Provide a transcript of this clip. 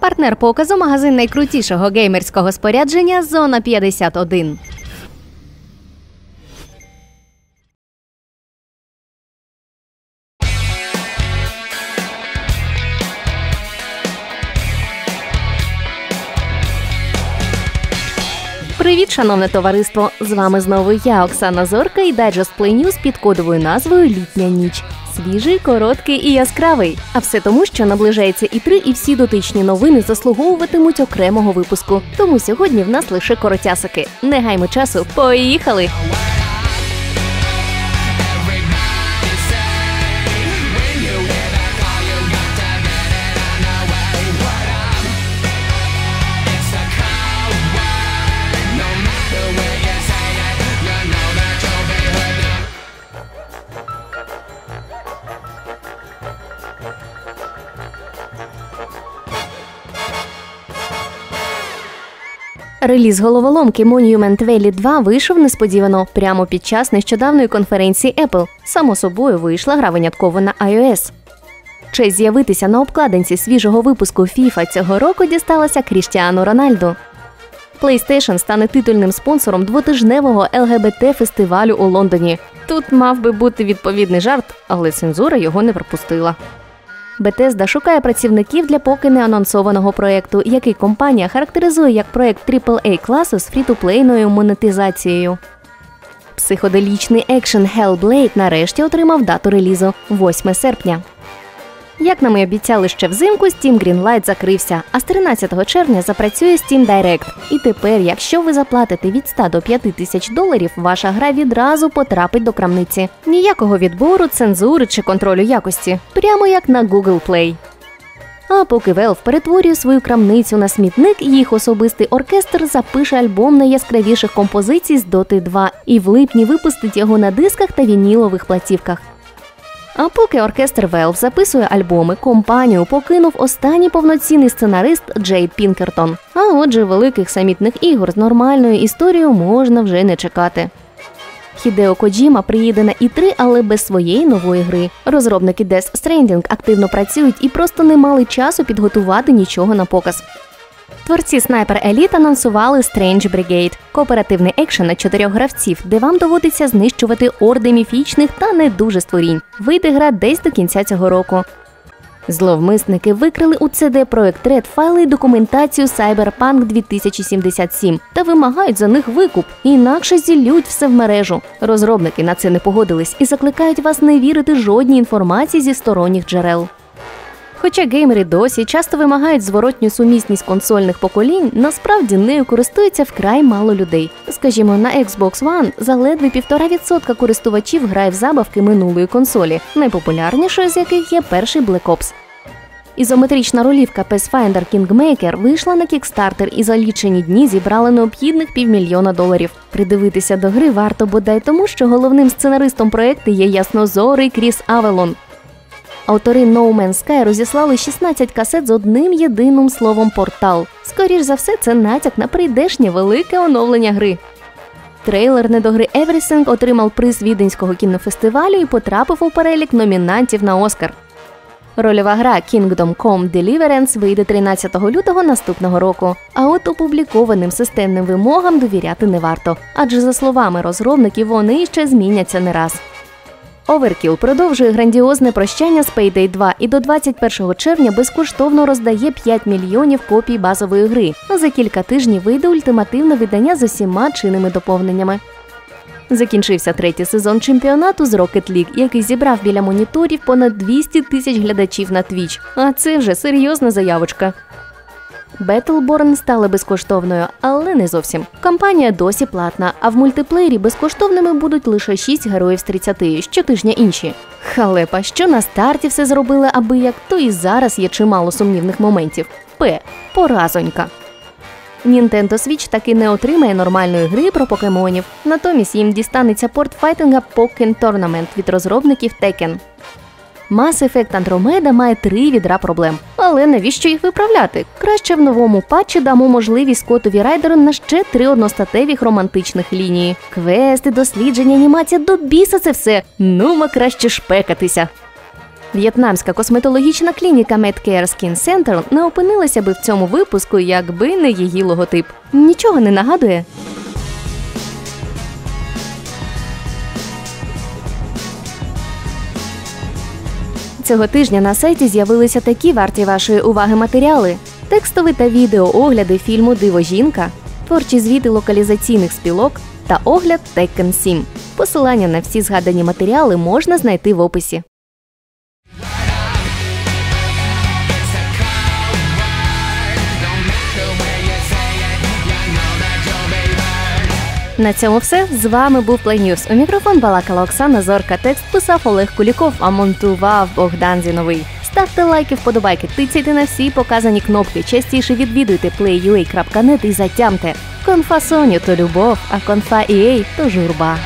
Партнер показу магазин найкрутішого геймерського спорядження Зона 51. Привіт, шановне товариство! З вами знову я, Оксана Зорка, і Digest Play News під кодовою назвою Літня ніч. Свіжий, короткий і яскравий. А все тому, що наближається і три, і всі дотичні новини заслуговуватимуть окремого випуску. Тому сьогодні в нас лише коротясики. Не гаймо часу, поїхали! Реліз головоломки Monument Valley 2 вийшов несподівано прямо під час нещодавної конференції Apple. Само собою вийшла гра винятково на iOS. Честь з'явитися на обкладинці свіжого випуску FIFA цього року дісталася Кріштіану Рональду. PlayStation стане титульним спонсором двотижневого ЛГБТ-фестивалю у Лондоні. Тут мав би бути відповідний жарт, але цензура його не пропустила. Bethesda шукає працівників для поки не анонсованого проєкту, який компанія характеризує як проєкт AAA класу з фрітуплейною монетизацією. Психоделічний екшен Hellblade нарешті отримав дату релізу 8 серпня. Як нам і обіцяли ще взимку, Steam Greenlight закрився, а з 13 червня запрацює Steam Direct. І тепер, якщо ви заплатите від 100 до 5 тисяч доларів, ваша гра відразу потрапить до крамниці. Ніякого відбору, цензури чи контролю якості, прямо як на Google Play. А поки Valve перетворює свою крамницю на смітник, їх особистий оркестр запише альбом найяскравіших композицій з Dota 2 і в липні випустить його на дисках та вінілових платівках. А поки оркестр Valve записує альбоми, компанію покинув останній повноцінний сценарист Джейд Пінкертон. А отже, великих самітних ігор з нормальною історією можна вже не чекати. Хідео Коджіма приїде на І3, але без своєї нової гри. Розробники Death Stranding активно працюють і просто не мали часу підготувати нічого на показ. Творці Sniper Elite анонсували Strange Brigade – кооперативний екшен на чотирьох гравців, де вам доводиться знищувати орди міфічних та не дуже створінь. Вийде гра десь до кінця цього року. Зловмисники викрили у CD Projekt Red файли і документацію Cyberpunk 2077 та вимагають за них викуп, інакше зіллють все в мережу. Розробники на це не погодились і закликають вас не вірити жодній інформації зі сторонніх джерел. Хоча геймери досі часто вимагають зворотню сумісність консольних поколінь, насправді нею користується вкрай мало людей. Скажімо, на Xbox One заледве півтора відсотка користувачів грає в забавки минулої консолі, найпопулярнішою з яких є перший Black Ops. Ізометрична ролівка Pathfinder Kingmaker вийшла на Kickstarter і за лічені дні зібрала необхідних півмільйона доларів. Придивитися до гри варто бодай тому, що головним сценаристом проекту є яснозорий Кріс Авелон. Автори No Man's Sky розіслали 16 касет з одним єдиним словом портал. Скоріш за все, це натяк на прийдешнє велике оновлення гри. Трейлер недогри Everything отримав приз Віденського кінофестивалю і потрапив у перелік номінантів на Оскар. Рольова гра Kingdom Come Deliverance вийде 13 лютого наступного року. А от опублікованим системним вимогам довіряти не варто, адже за словами розробників вони ще зміняться не раз. Overkill продовжує грандіозне прощання з Payday 2 і до 21 червня безкоштовно роздає 5 мільйонів копій базової гри. А за кілька тижнів вийде ультимативне видання з усіма чинними доповненнями. Закінчився третій сезон чемпіонату з Rocket League, який зібрав біля моніторів понад 200 тисяч глядачів на Twitch. А це вже серйозна заявочка. Battleborn стала безкоштовною, але не зовсім. Кампанія досі платна, а в мультиплеєрі безкоштовними будуть лише 6 героїв з 30, щотижня інші. Халепа, що на старті все зробили аби як, то і зараз є чимало сумнівних моментів. П. Поразонька. Nintendo Switch таки не отримає нормальної гри про покемонів. Натомість їм дістанеться порт файтинга Pokken Tournament від розробників Tekken. Mass Effect Andromeda має три відра проблем. Але навіщо їх виправляти? Краще в новому патчі дамо можливість Скотові райдеру на ще три одностатевих романтичних лінії. Квести, дослідження, анімація до біса це все. Ну, ми краще шпекатися. В'єтнамська косметологічна клініка Medcare Skin Center не опинилася би в цьому випуску, якби не її логотип. Нічого не нагадує. Цього тижня на сайті з'явилися такі варті вашої уваги матеріали: текстові та відео огляди фільму Диво жінка, творчі звіти локалізаційних спілок та огляд Tekken 7. Посилання на всі згадані матеріали можна знайти в описі. На цьому все. З вами був Play News. У мікрофон балакала Оксана Зорка. Текст писав Олег Куліков, а монтував Богдан Зіновий. Ставте лайки, вподобайки, тицяйте на всі показані кнопки. Частіше відвідуйте playua.net і затямте. Конфа Соню то любов, а конфа EA – то журба.